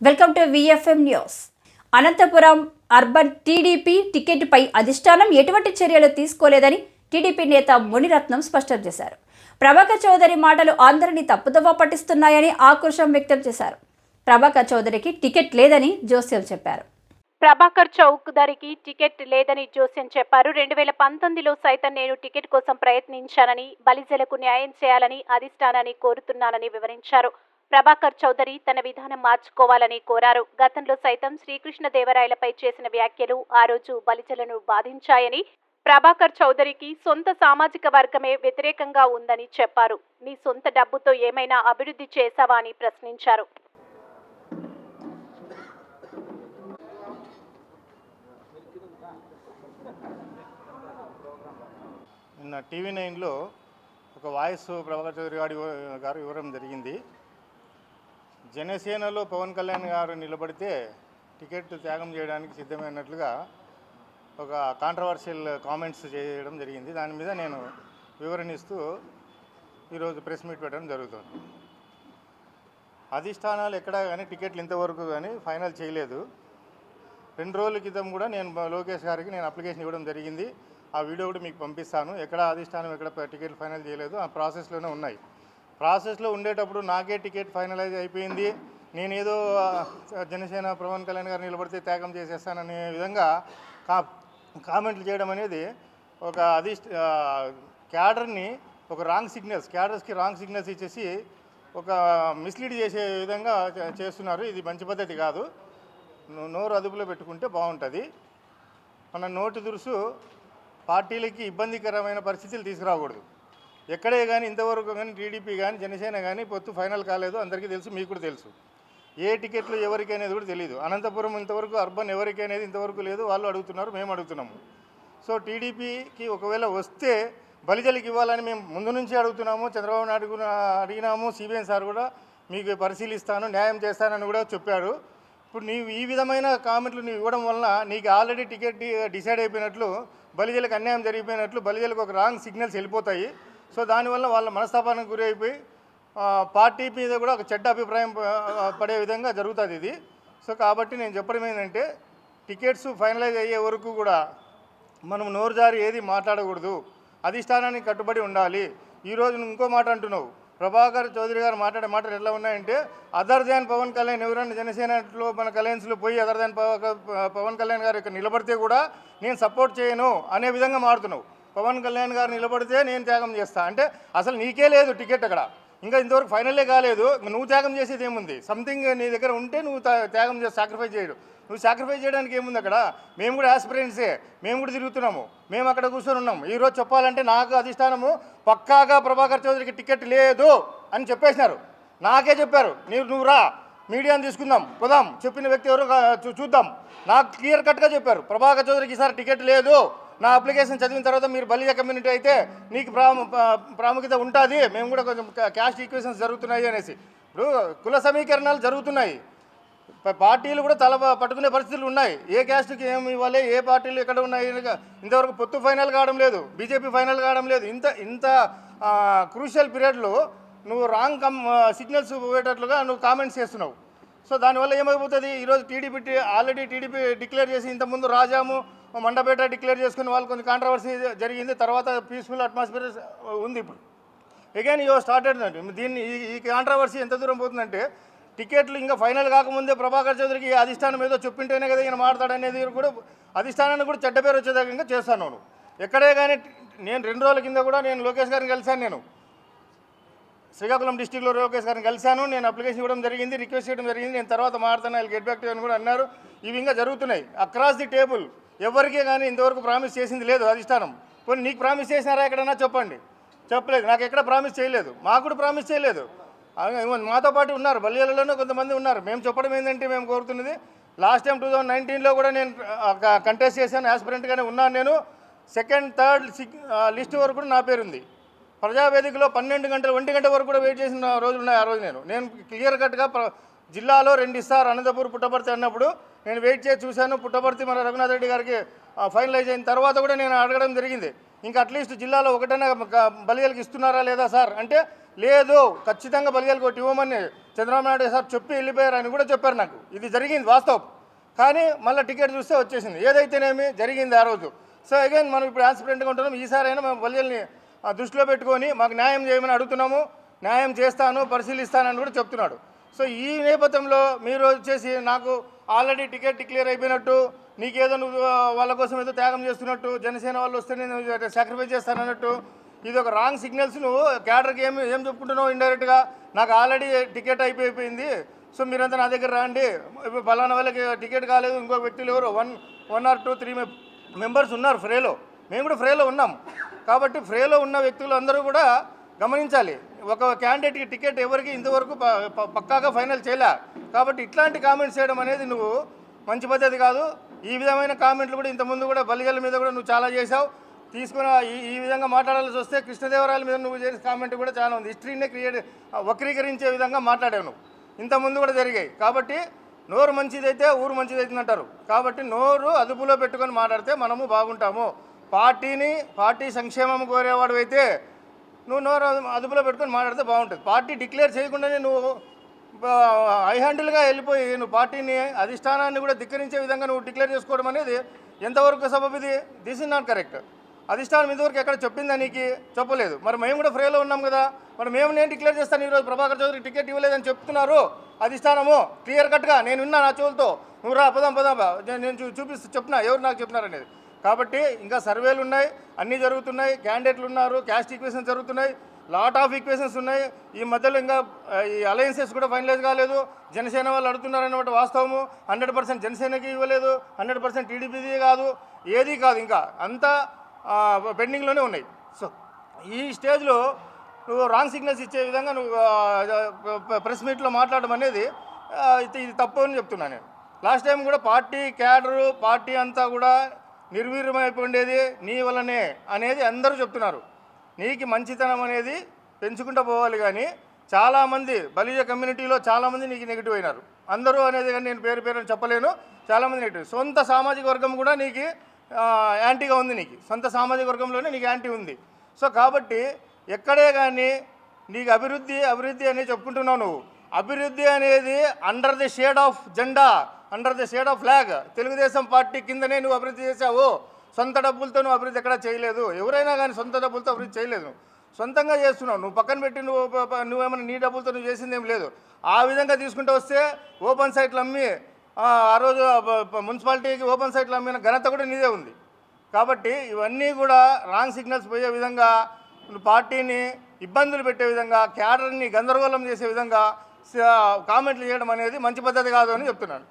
Welcome to VFM news Anantapuram urban TDP టికెట్పై అధిష్టానం ఎటువంటి చర్యలు తీసుకోలేదని టీడీపీ నేత మునిరత్నం స్పష్టం చేశారు. ప్రభాకర్ చౌదరి మాటలు అందరినీ తప్పుదవ పట్టిస్తున్నాయని ఆక్రోశం వ్యక్తం చేశారు. ప్రభాకర్ చౌదరికి టికెట్ లేదని జోస్యం చెప్పారు. ప్రభాకర్ చౌక్ ధరికి టికెట్ లేదని జోస్యం చెప్పారు. రెండు వేల పంతొమ్మిదిలో సైతం నేను టికెట్ కోసం ప్రయత్నించానని బలిజలకు న్యాయం చేయాలని అధిష్టానాన్ని కోరుతున్నానని వివరించారు. ప్రభాకర్ చౌదరి తన విధానం మార్చుకోవాలని కోరారు. గతంలో సైతం శ్రీకృష్ణదేవరాయలపై చేసిన వ్యాఖ్యలు ఆ రోజు బలిజలను బాధించాయని ప్రభాకర్ చౌదరికి సొంత సామాజిక వర్గమే వ్యతిరేకంగా ఉందని చెప్పారు. నీ సొంత డబ్బుతో ఏమైనా అభివృద్ధి చేశావా అని ప్రశ్నించారు. నిన్న టీవీ నైన్లో ఒక వాయిస్ ప్రభాకర్ చౌదరి గారి గారు ఇవ్వడం జరిగింది. జనసేనలో పవన్ కళ్యాణ్ గారు నిలబడితే టికెట్ త్యాగం చేయడానికి సిద్ధమైనట్లుగా ఒక కాంట్రవర్షియల్ కామెంట్స్ చేయడం జరిగింది. దాని మీద నేను వివరణ ఇస్తూ ఈరోజు ప్రెస్ మీట్ పెట్టడం జరుగుతుంది. అధిష్టానాలు ఎక్కడా కానీ టికెట్లు ఇంతవరకు కానీ ఫైనల్ చేయలేదు. రెండు రోజుల క్రితం కూడా నేను లోకేష్ గారికి నేను అప్లికేషన్ ఇవ్వడం జరిగింది. ఆ వీడియో కూడా మీకు పంపిస్తాను. ఎక్కడ అధిష్టానం ఎక్కడ టికెట్లు టికెట్ ఫైనల్ చేయలేదు. ఆ ప్రాసెస్లోనే ఉన్నాయి. ప్రాసెస్లో ఉండేటప్పుడు నాకే టికెట్ ఫైనలైజ్ అయిపోయింది. నేను ఏదో జనసేన పవన్ కళ్యాణ్ గారు నిలబడితే త్యాగం చేసేస్తాననే విధంగా కా కామెంట్లు చేయడం అనేది ఒక అధిష్ట క్యాడర్ని ఒక రాంగ్ సిగ్నల్స్ క్యాడర్స్కి రాంగ్ సిగ్నల్స్ ఇచ్చేసి ఒక మిస్లీడ్ చేసే విధంగా చే- చేస్తున్నారు. ఇది మంచి పద్ధతి కాదు. నోరు అదుపులో పెట్టుకుంటే బాగుంటుంది. మన నోటి దురుసు పార్టీలకి ఇబ్బందికరమైన పరిస్థితులు తీసుకురాకూడదు. ఎక్కడే కానీ ఇంతవరకు కానీ టీడీపీ కానీ జనసేన కానీ పొత్తు ఫైనల్ కాలేదు. అందరికీ తెలుసు మీకు కూడా తెలుసు. ఏ టికెట్లు ఎవరికి అనేది కూడా తెలియదు అనంతపురం ఇంతవరకు అర్బన్ ఎవరికి అనేది ఇంతవరకు లేదు. వాళ్ళు అడుగుతున్నారు మేము అడుగుతున్నాము. సో టీడీపీకి ఒకవేళ వస్తే బలిజలికి ఇవ్వాలని మేము ముందు నుంచి అడుగుతున్నాము. చంద్రబాబు నాయుడు అడిగినాము సిబిఎన్ సార్ కూడా మీకు పరిశీలిస్తాను న్యాయం చేస్తానని కూడా చెప్పాడు. ఇప్పుడు నీవు ఈ విధమైన కామెంట్లు నీవు ఇవ్వడం వలన నీకు ఆల్రెడీ టికెట్ డిసైడ్ అయిపోయినట్లు బలిజలకు అన్యాయం జరిగిపోయినట్లు బలిజలకు ఒక రాంగ్ సిగ్నల్స్ వెళ్ళిపోతాయి. సో దానివల్ల వాళ్ళ మనస్తాపానికి గురి అయిపోయి పార్టీ మీద కూడా ఒక చెడ్డ అభిప్రాయం పడే విధంగా జరుగుతుంది ఇది. సో కాబట్టి నేను చెప్పడం ఏంటంటే టికెట్స్ ఫైనలైజ్ అయ్యే వరకు కూడా మనం నోరు జారి ఏది మాట్లాడకూడదు. అధిష్టానానికి కట్టుబడి ఉండాలి. ఈరోజు నువ్వు ఇంకో మాట అంటున్నావు. ప్రభాకర్ చౌదరి గారు మాట్లాడే మాటలు ఎట్లా ఉన్నాయంటే అదర్ దాన్ పవన్ కళ్యాణ్ ఎవరైనా జనసేనలో మన కళ్యాణ్స్లో పోయి అదర్ దాన్ పవన్ కళ్యాణ్ గారు ఇక్కడ నిలబడితే కూడా నేను సపోర్ట్ చేయను అనే విధంగా మారుతున్నావు. పవన్ కళ్యాణ్ గారు నిలబడితే నేను త్యాగం చేస్తా. అంటే అసలు నీకే లేదు టికెట్ అక్కడ. ఇంకా ఇంతవరకు ఫైనలే కాలేదు. నువ్వు త్యాగం చేసేది ఏముంది? సంథింగ్ నీ దగ్గర ఉంటే నువ్వు తా- త్యాగం చేసి సాక్రిఫైస్ చేయడు. నువ్వు సాక్రిఫైస్ చేయడానికి ఏముంది అక్కడ? మేము కూడా ఆస్పిరెంట్సే మేము కూడా తిరుగుతున్నాము. మేము అక్కడ కూర్చొని ఉన్నాము. ఈరోజు చెప్పాలంటే నాకు అధిష్టానము పక్కాగా ప్రభాకర్ చౌదరికి టికెట్ లేదు అని చెప్పేసినారు. నాకే చెప్పారు. నీవు నువ్వు రా. మీడియాని తీసుకుందాం. పోదాం. చెప్పిన వ్యక్తి ఎవరు చూద్దాం. నాకు క్లియర్ కట్గా చెప్పారు. ప్రభాకర్ చౌదరికి ఈసారి టికెట్ లేదు. నా అప్లికేషన్ చదివిన తర్వాత మీరు బలిజ కమ్యూనిటీ అయితే నీకు ప్రాము ప్రాముఖ్యత ఉంటుంది. మేము కూడా కొంచెం క్యాస్ట్ ఈక్వేషన్స్ జరుగుతున్నాయి అనేసి. ఇప్పుడు కుల సమీకరణాలు జరుగుతున్నాయి. పార్టీలు కూడా తల పట్టుకునే పరిస్థితులు ఉన్నాయి. ఏ క్యాస్ట్కి ఏమి ఇవ్వాలి? ఏ పార్టీలు ఎక్కడ ఉన్నాయి? ఇంతవరకు పొత్తు ఫైనల్ కావడం లేదు. బీజేపీ ఫైనల్ కావడం లేదు. ఇంత ఇంత క్రూషియల్ పీరియడ్లో నువ్వు రాంగ్ కమ్ సిగ్నల్స్ పోయేటట్లుగా నువ్వు కామెంట్స్ చేస్తున్నావు. సో దానివల్ల ఏమైపోతుంది? ఈరోజు టీడీపీ ఆల్రెడీ టీడీపీ డిక్లేర్ చేసి ఇంతకుముందు రాజాము మండపేట డిక్లేర్ చేసుకుని వాళ్ళు కొంచెం కాంట్రవర్సీ జరిగింది. తర్వాత పీస్ఫుల్ అట్మాస్ఫియర్ ఉంది ఇప్పుడు. అగైన్ యూ స్టార్టెడ్ దీన్ని ఈ కాంట్రవర్సీ ఎంత దూరం పోతుందంటే టికెట్లు ఇంకా ఫైనల్ కాకముందే ప్రభాకర్ చౌదరికి ఈ అధిష్టానం ఏదో చెప్పింటేనే కదా ఈయన మాట్లాడనేది కూడా అధిష్టానాన్ని కూడా చెడ్డ పేరు వచ్చేదాకా చేస్తాను నేను. ఎక్కడే కానీ నేను రెండు రోజుల కింద కూడా నేను లోకేష్ గారిని కలిశాను నేను. శ్రీకాకుళం డిస్టిక్లో లోకేష్ గారిని కలిశాను. నేను అప్లికేషన్ ఇవ్వడం జరిగింది రిక్వెస్ట్ చేయడం జరిగింది. నేను తర్వాత మాట్లాడతాను వాళ్ళు గెట్ బ్యాక్ టు అని కూడా అన్నారు. ఇవి ఇంకా జరుగుతున్నాయి. అక్రాస్ ది టేబుల్ ఎవరికే కానీ ఇంతవరకు ప్రామిస్ చేసింది లేదు అధిష్టానం. పోనీ నీకు ప్రామిస్ చేసినారా ఎక్కడన్నా చెప్పండి. చెప్పలేదు. నాకు ఎక్కడ ప్రామిస్ చేయలేదు. మాకు కూడా ప్రామిస్ చేయలేదు. మాతో పాటు ఉన్నారు. బల్లియాలలోనే కొంతమంది ఉన్నారు. మేము చెప్పడం ఏంటంటే మేము కోరుతున్నది లాస్ట్ టైం టూ థౌజండ్ నైన్టీన్లో కూడా నేను కంటెస్ట్ చేశాను. యాస్పిరెంట్గానే ఉన్నాను నేను. సెకండ్ థర్డ్ లిస్ట్ వరకు కూడా నా పేరుంది. ప్రజావేదికలో పన్నెండు గంటలు ఒంటి గంట వరకు కూడా వెయిట్ చేసిన రోజులు ఉన్నాయి ఆ రోజు నేను. నేను క్లియర్ కట్గా ప్ర- జిల్లాలో రెండు ఇస్తారు. అనంతపూర్ పుట్టపర్తి అన్నప్పుడు నేను వెయిట్ చేసి చూశాను. పుట్టపర్తి మన రఘునాథ్ రెడ్డి గారికి ఫైనలైజ్ అయిన తర్వాత కూడా నేను అడగడం జరిగింది. ఇంకా అట్లీస్ట్ జిల్లాలో ఒకటైనా బలిగలకి ఇస్తున్నారా లేదా సార్? అంటే లేదు ఖచ్చితంగా బలిగలకి ఒకటి ఇవ్వమని చంద్రబాబు నాయుడు సార్ చెప్పి వెళ్ళిపోయారు అని కూడా చెప్పారు నాకు. ఇది జరిగింది వాస్తవం. కానీ మళ్ళీ టికెట్ చూస్తే వచ్చేసింది. ఏదైతేనేమి జరిగింది ఆ రోజు. సో అగైన్ మనం ఇప్పుడు ఆన్సిడెంట్గా ఉంటున్నాం. ఈసారైనా మేము బలిగల్ని దృష్టిలో పెట్టుకొని మాకు న్యాయం చేయమని అడుగుతున్నాము. న్యాయం చేస్తాను పరిశీలిస్తానని కూడా చెప్తున్నాడు. సో ఈ నేపథ్యంలో మీరు వచ్చేసి నాకు ఆల్రెడీ టికెట్ డిక్లేర్ అయిపోయినట్టు నీకేదో నువ్వు వాళ్ళ కోసం ఏదో త్యాగం చేస్తున్నట్టు జనసేన వాళ్ళు వస్తే నేను సాక్రిఫైస్ చేస్తానన్నట్టు ఇది ఒక రాంగ్ సిగ్నల్స్ నువ్వు క్యాడర్కి ఏమి ఏం చెప్పుకుంటున్నావు ఇండైరెక్ట్గా నాకు ఆల్రెడీ టికెట్ అయిపోయిపోయింది సో మీరంతా నా దగ్గర రండి. ఇప్పుడు ఫలానా వాళ్ళకి టికెట్ కాలేదు ఇంకో వ్యక్తులు ఎవరు one one or two three members ఉన్నారు ఫ్రేలో. మేము కూడా ఫ్రేలో ఉన్నాం. కాబట్టి ఫ్రేలో ఉన్న వ్యక్తులు అందరూ కూడా గమనించాలి. ఒక క్యాండిడేట్కి టికెట్ ఎవరికి ఇంతవరకు పక్కాగా ఫైనల్ చేయలే. కాబట్టి ఇట్లాంటి కామెంట్స్ చేయడం అనేది నువ్వు మంచి పద్ధతి కాదు. ఈ విధమైన కామెంట్లు కూడా ఇంతకుముందు కూడా బలిగల మీద కూడా నువ్వు చాలా చేసావు తీసుకున్న ఈ ఈ విధంగా మాట్లాడాల్సి వస్తే కృష్ణదేవరాయల మీద నువ్వు చేసిన కామెంట్ కూడా చాలా ఉంది. హిస్టరీనే క్రియేట్ వక్రీకరించే విధంగా మాట్లాడావు నువ్వు. ఇంతకుముందు కూడా జరిగాయి. కాబట్టి నోరు మంచిదైతే ఊరు మంచిదైతుంది అంటారు. కాబట్టి నోరు అదుపులో పెట్టుకొని మాట్లాడితే మనము బాగుంటాము. పార్టీని పార్టీ సంక్షేమం కోరేవాడు అయితే నువ్వు నోరు అదుపులో పెట్టుకొని మాట్లాడితే బాగుంటుంది. పార్టీ డిక్లేర్ చేయకుండానే నువ్వు హై హ్యాండిల్గా వెళ్ళిపోయి నువ్వు పార్టీని అధిష్టానాన్ని కూడా ధిక్కరించే విధంగా నువ్వు డిక్లేర్ చేసుకోవడం అనేది ఎంతవరకు సబబు ఇది దిస్ ఇస్ నాట్ కరెక్ట్ అధిష్టానం ఇంతవరకు ఎక్కడ చెప్పిందా నీకు? చెప్పలేదు. మరి మేము కూడా ఫ్రీలో ఉన్నాం కదా. మరి మేము నేను డిక్లేర్ చేస్తాను ఈరోజు ప్రభాకర్ చౌదరి టికెట్ ఇవ్వలేదని చెప్తున్నారు. అధిష్టానము క్లియర్ కట్గా నేను విన్నా నా చెవులతో. నువ్వు రా పదాం పదాం నేను- చూపిస్తూ చెప్పిన ఎవరు నాకు చెప్పినారనేది కాబట్టి ఇంకా సర్వేలు ఉన్నాయి అన్నీ జరుగుతున్నాయి క్యాండిడేట్లు ఉన్నారు క్యాస్ట్ ఈక్వేషన్స్ జరుగుతున్నాయి లాట్ ఆఫ్ ఈక్వేషన్స్ ఉన్నాయి. ఈ మధ్యలో ఇంకా ఈ అలయన్సెస్ కూడా ఫైనలైజ్ కాలేదు. జనసేన వాళ్ళు అడుగుతున్నారు అన్నమాట వాస్తవము. హండ్రెడ్ పర్సెంట్ జనసేనకి ఇవ్వలేదు హండ్రెడ్ పర్సెంట్ టీడీపీది కాదు ఏది కాదు ఇంకా. అంతా పెండింగ్లోనే ఉన్నాయి. సో ఈ స్టేజ్లో నువ్వు రాంగ్ సిగ్నల్స్ ఇచ్చే విధంగా నువ్వు ప్రెస్ మీట్లో మాట్లాడడం అనేది ఇది ఇది తప్పు అని చెప్తున్నాను నేను. లాస్ట్ టైం కూడా పార్టీ క్యాడరు పార్టీ అంతా కూడా నిర్వీర్యమైపోయిండేది నీ వల్లనే అనేది అందరూ చెప్తున్నారు. నీకు మంచితనం అనేది పెంచుకుంటూ పోవాలి కానీ చాలామంది బలిజ కమ్యూనిటీలో చాలామంది నీకు నెగిటివ్ అయినారు. అందరూ అనేది కానీ నేను పేరు పేరు చెప్పలేను. చాలామంది నెగిటివ్. సొంత సామాజిక వర్గం కూడా నీకు యాంటీగా ఉంది నీకు. సొంత సామాజిక వర్గంలోనే నీకు యాంటీ ఉంది. సో కాబట్టి ఎక్కడే కానీ నీకు అభివృద్ధి అభివృద్ధి అని చెప్పుకుంటున్నావు నువ్వు. అభివృద్ధి అనేది అండర్ ది షేడ్ ఆఫ్ జెండా under the shade of flag Telugu Desam party కిందనే నువ్వు అభివృద్ధి చేశావు. సొంత డబ్బులతో నువ్వు అభివృద్ధి ఎక్కడా చేయలేదు. ఎవరైనా కానీ సొంత డబ్బులతో అభివృద్ధి చేయలేదు. సొంతంగా చేస్తున్నావు. నువ్వు పక్కన పెట్టి నువ్వు నువ్వేమైనా నీ డబ్బులతో నువ్వు చేసిందేం లేదు. ఆ విధంగా తీసుకుంటూ వస్తే ఓపెన్ సైట్లు అమ్మి ఆ రోజు మున్సిపాలిటీకి ఓపెన్ సైట్లు అమ్మిన ఘనత కూడా నీదే ఉంది. కాబట్టి ఇవన్నీ కూడా రాంగ్ సిగ్నల్స్ పోయే విధంగా నువ్వు పార్టీని ఇబ్బందులు పెట్టే విధంగా క్యాడర్ని గందరగోళం చేసే విధంగా కామెంట్లు చేయడం అనేది మంచి పద్ధతి కాదు అని చెప్తున్నాను.